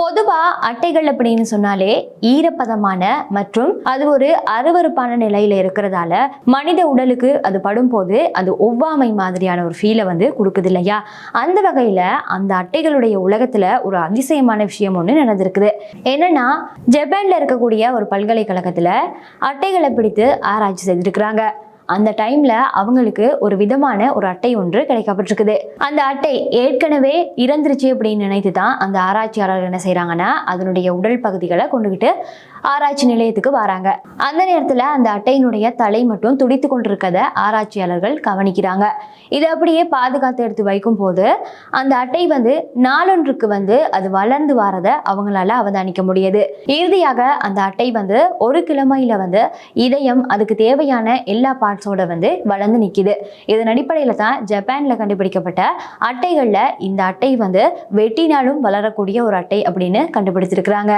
பொதுவா அட்டைகள் அப்படின்னு சொன்னாலே ஈரப்பதமான மற்றும் அது ஒரு அருவருப்பான நிலையில இருக்கிறதால மனித உடலுக்கு அது படும்போது அது ஒவ்வாமை மாதிரியான ஒரு ஃபீலை வந்து கொடுக்குது இல்லையா? அந்த வகையில அந்த அட்டைகளுடைய உலகத்துல ஒரு அதிசயமான விஷயம் ஒன்று நடந்திருக்குது. என்னன்னா ஜப்பான்ல இருக்கக்கூடிய ஒரு பல்கலைக்கழகத்துல அட்டைகளை பிடித்து ஆராய்ச்சி செய்திருக்கிறாங்க. அந்த டைம்ல அவங்களுக்கு ஒரு விதமான ஒரு அட்டை ஒன்று கிடைக்கப்பட்டிருக்குது. அந்த அட்டை ஏற்கனவே இறந்துருச்சு அப்படின்னு நினைத்து தான் அந்த ஆராய்ச்சியாளர் என்ன செய்யறாங்கன்னா அதனுடைய உடல் பகுதிகளை கொண்டுகிட்டு ஆராய்ச்சி நிலையத்துக்கு வராங்க. அந்த நேரத்துல அந்த அட்டையினுடைய தலை மட்டும் துடித்து கொண்டிருக்கத ஆராய்ச்சியாளர்கள் கவனிக்கிறாங்க. இதை அப்படியே பாதுகாத்து எடுத்து வைக்கும் போது அந்த அட்டை வந்து நாளொன்றுக்கு வந்து அது வளர்ந்து வரத அவங்களால அவதானிக்க முடியுது. இறுதியாக அந்த அட்டை வந்து ஒரு கிழமையில வந்து இதயம் அதுக்கு தேவையான எல்லா பாட்டு பார்ட்ஸோட வந்து வளர்ந்து நிக்குது. இதன் அடிப்படையில் தான் ஜப்பானில் கண்டுபிடிக்கப்பட்ட அட்டைகளில் இந்த அட்டை வந்து வெட்டினாலும் வளரக்கூடிய ஒரு அட்டை அப்படின்னு கண்டுபிடிச்சிருக்கிறாங்க.